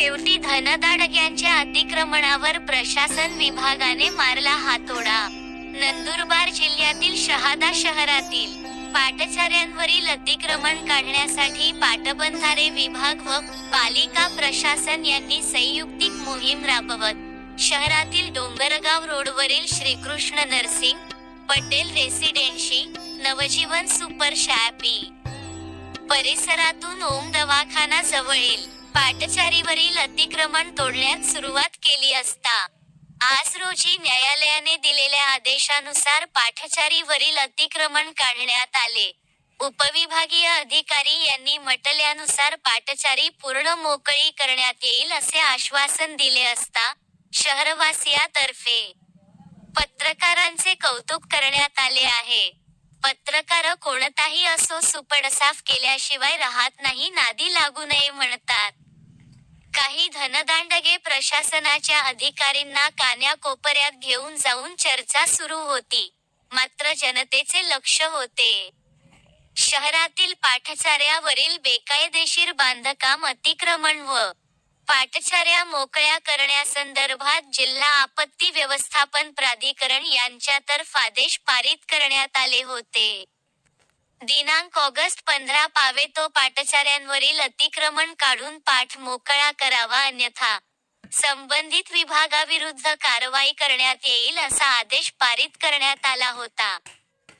शेवटी धनदाडग्यांच्या अतिक्रमणावर प्रशासन विभागाने मारला हातोडा. नंदुरबार जिल्ह्यातील शहादा शहरातील पाटचाऱ्यांवरील अतिक्रमण काढण्यासाठी पाटबंधारे विभाग व पालिका प्रशासन यांनी संयुक्तिक मोहीम राबवत शहरातील डोंगरगाव रोडवरील Shrikrishna nursing Patel residency Navjeevan super shoppe. परिसरातून ओम दवाखाना जवळील पाटचारीवरील अतिक्रमण तोडण्यात सुरुवात केली असता. आज रोजी न्यायालयाने दिलेल्या आदेशानुसार पाठचारीवरील अतिक्रमण काढण्यात आले. उपविभागीय अधिकारी यांनी म्हटल्यानुसार पाटचारी पूर्ण मोकळी करण्यात येईल असे आश्वासन दिले असता शहरवासियातर्फे पत्रकारांचे कौतुक करण्यात आले आहे. पत्रकार कोणताही असो सुपडसाफ केल्याशिवाय राहत नाही नादी लागू नये म्हणतात. काही धनदांडगे प्रशासनाच्या अधिकारींना कान्याकोपऱ्यात घेऊन जाऊन चर्चा सुरू होती. मात्र जनतेचे लक्ष होते. शहरातील पाठचाऱ्यावरील बेकायदेशीर बांधकाम अतिक्रमण व पाठचाऱ्या मोकळ्या करण्यासंदर्भात जिल्हा आपत्ती व्यवस्थापन प्राधिकरण यांच्यातर्फ आदेश पारित करण्यात आले होते. दिनांक ऑगस्ट पंधरा पावे तो पाटचाऱ्यांवरील अतिक्रमण काढून पाठ मोकळा करावा अन्यथा संबंधित विभागाविरुद्ध कारवाई करण्यात येईल असा आदेश पारित करण्यात आला होता.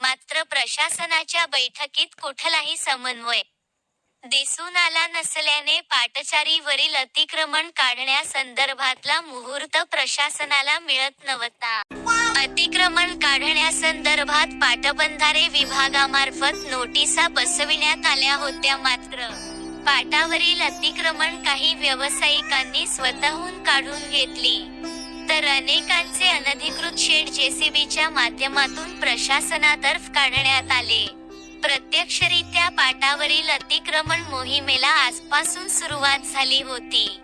मात्र प्रशासनाच्या बैठकीत कुठलाही समन्वय दिसून आला नसल्याने पाटचारीवरील अतिक्रमण काढण्यासंदर्भातला मुहूर्त प्रशासनाला मिळत नव्हता. अतिक्रमण काढण्यासंदर्भात पाटबंधारे विभागामार्फत नोटिसा बसविण्यात आल्या होत्या मात्र. पाटावरील अतिक्रमण काही व्यावसायिकांनी स्वतःहून काढून घेतली. तर अनेकांचे अनधिकृत शेड जेसीबीच्या माध्यमातून प्रशासनातर्फ काढण्यात आले. प्रत्यक्षरित्या पाटावरील अतिक्रमण मोहिमेला आजपासून सुरुवात झाली होती.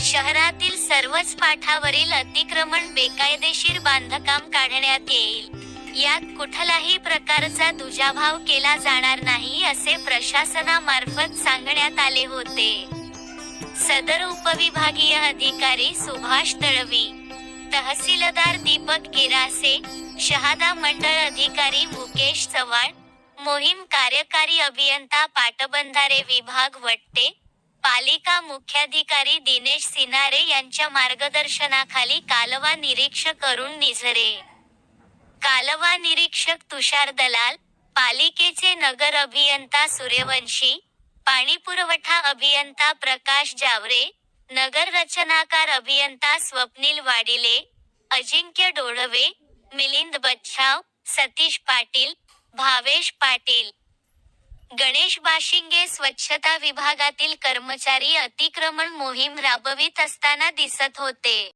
शहरातील सर्वच पाठावरील अतिक्रमण बेकायदेशीर बांधकाम काढण्यात येईल. यात कुठलाही प्रकारचा दुजाभाव केला जाणार नाही असे प्रशासनामार्फत सांगण्यात आले होते. सदर उपविभागीय अधिकारी सुभाष तळवी तहसीलदार दीपक गिरासे शहादा मंडळ अधिकारी मुकेश चव्हाण मोहीम कार्यकारी अभियंता पाटबंधारे विभाग वट्टे पालिका मुख्याधिकारी दिनेश सिनारे यांच्या मार्गदर्शनाखाली कालवा निरीक्षक अरुण निझरे. कालवा निरीक्षक तुषार दलाल पालिकेचे नगर अभियंता सूर्यवंशी पाणी पुरवठा अभियंता प्रकाश जावरे नगर रचनाकार अभियंता स्वप्नील वाडिले अजिंक्य डोळवे मिलिंद बच्छाव सतीश पाटील भावेश पाटील. गणेश बाशिंगे स्वच्छता विभागातील कर्मचारी अतिक्रमण मोहीम राबवित असताना दिसत होते.